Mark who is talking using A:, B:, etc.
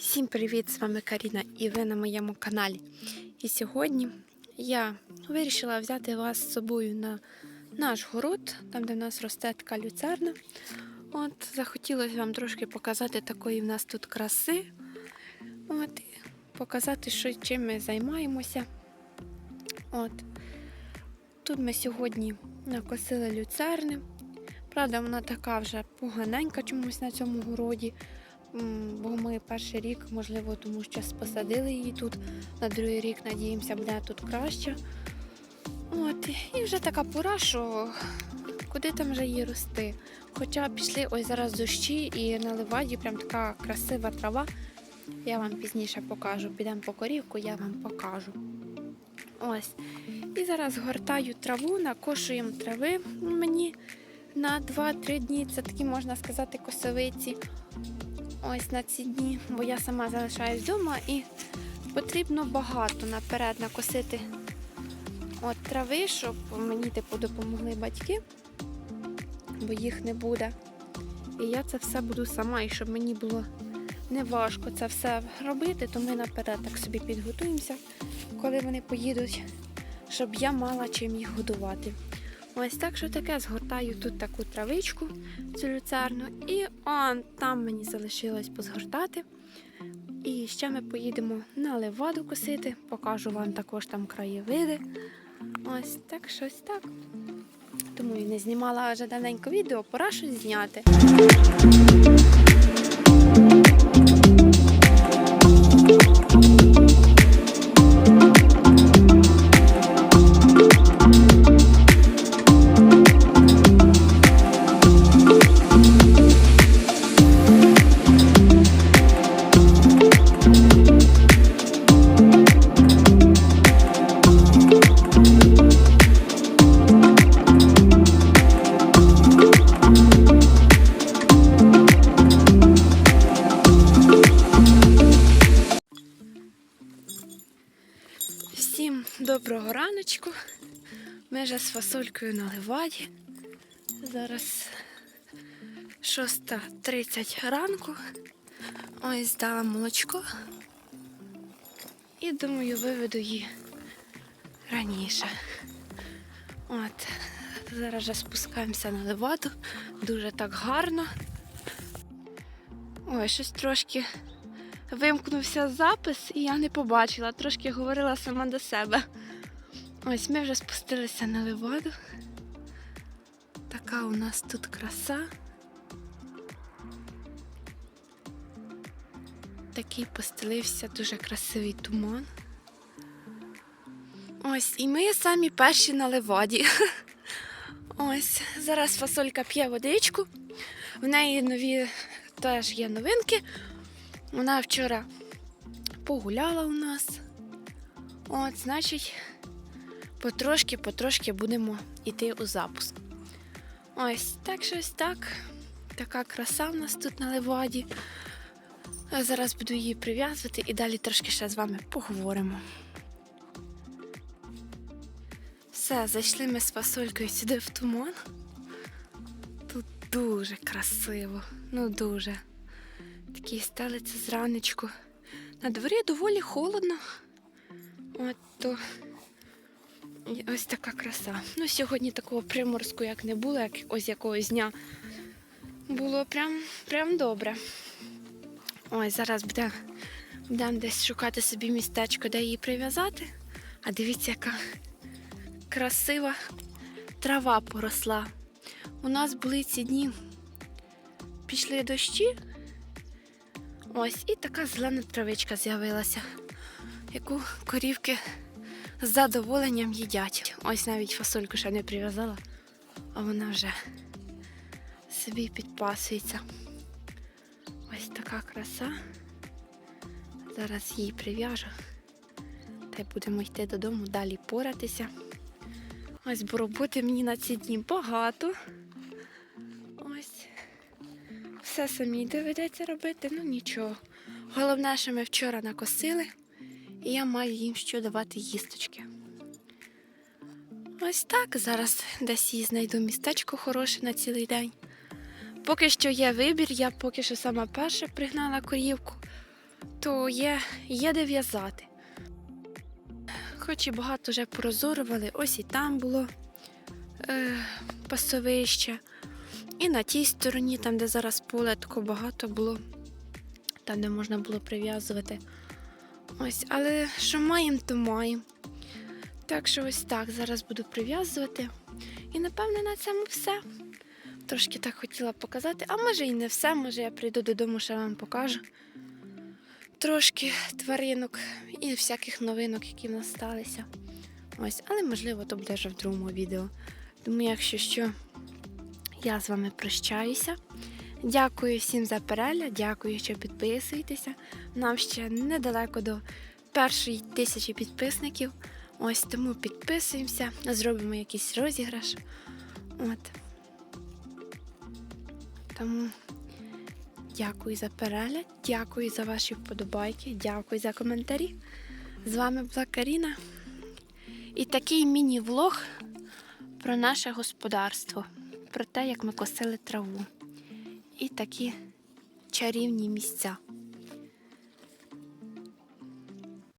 A: Всім привіт! З вами Каріна і ви на моєму каналі. І сьогодні я вирішила взяти вас з собою на наш город, там де в нас росте така люцерна. От, захотілося вам трошки показати такої в нас тут краси. От, і показати, що, чим ми займаємося. От. Тут ми сьогодні накосили люцерни. Правда, вона така вже поганенька чомусь на цьому городі. Бо ми перший рік, можливо, тому що посадили її тут. На другий рік, надіємося, буде тут краще. От, і вже така пора, що куди там вже її рости. Хоча пішли ось зараз дощі і на леваді прям така красива трава. Я вам пізніше покажу. Підемо по корівку, я вам покажу. Ось. І зараз гортаю траву, накошуємо трави мені на 2-3 дні. Це такі, можна сказати, косовиці. Ось на ці дні, бо я сама залишаюсь вдома і потрібно багато наперед накосити от трави, щоб мені типу допомогли батьки, бо їх не буде. І я це все буду сама, і щоб мені було не важко це все робити, то ми наперед так собі підготуємося, коли вони поїдуть, щоб я мала чим їх годувати. Ось так що таке, згортаю тут таку травичку, цю люцерну, і он там мені залишилось позгортати. І ще ми поїдемо на леваду косити, покажу вам також там краєвиди. Ось так щось так. Тому і не знімала вже давненько відео, пора щось зняти. Ми вже з фасолькою на леваді. Зараз 6.30 ранку. Ось здала молочко. І думаю, виведу її раніше. От, зараз вже спускаємося на леваду. Дуже так гарно. Ой, щось трошки вимкнувся запис, і я не побачила. Трошки говорила сама до себе. Ось ми вже спустилися на леваду. Така у нас тут краса. Такий постелився дуже красивий туман. Ось, і ми самі перші на леваді. Ось, зараз фасолька п'є водичку. В неї нові теж є новинки. Вона вчора погуляла у нас. От, значить, потрошки-потрошки будемо йти у запуск. Ось так щось так. Така краса в нас тут на леваді. Зараз буду її прив'язувати і далі трошки ще з вами поговоримо. Все, зайшли ми з фасолькою сюди в туман. Тут дуже красиво, ну дуже. Такий стелиться зранечку. На дворі доволі холодно. От то ось така краса. Ну, сьогодні такого приморську, як не було, як ось якогось дня. Було прям, прям добре. Ой, зараз будемо будем десь шукати собі містечко, де її прив'язати. А дивіться, яка красива трава поросла. У нас були ці дні, пішли дощі. Ось і така зелена травичка з'явилася, яку корівки з задоволенням їдять. Ось навіть фасольку ще не прив'язала, а вона вже собі підпасується. Ось така краса. Зараз її прив'яжу. Та й будемо йти додому, далі поратися. Ось, бо роботи мені на ці дні багато. Ось. Все самі доведеться робити, ну нічого. Головне, що ми вчора накосили, і я маю їм що давати їсточки. Ось так. Зараз десь їй знайду містечко хороше на цілий день. Поки що є вибір, я поки що сама перша пригнала корівку. то є, є де в'язати. Хоч і багато вже порозорували, ось і там було е, пасовище. І на тій стороні, там, де зараз поле, тако багато було, там, де можна було прив'язувати. Ось, але що маємо, то маємо. Так що ось так зараз буду прив'язувати. І напевне на цьому все. Трошки так хотіла показати, а може і не все, може я прийду додому, ще вам покажу. Трошки тваринок і всяких новинок, які в нас сталися. Ось, але можливо, то буде вже в другому відео. Тому, якщо що, я з вами прощаюся. Дякую всім за перегляд, дякую, що підписуєтеся. Нам ще недалеко до першої тисячі підписників. Ось тому підписуємося, зробимо якийсь розіграш. От. Тому дякую за перегляд, дякую за ваші вподобайки, дякую за коментарі. З вами була Каріна. І такий міні-влог про наше господарство, про те, як ми косили траву. І такі чарівні місця.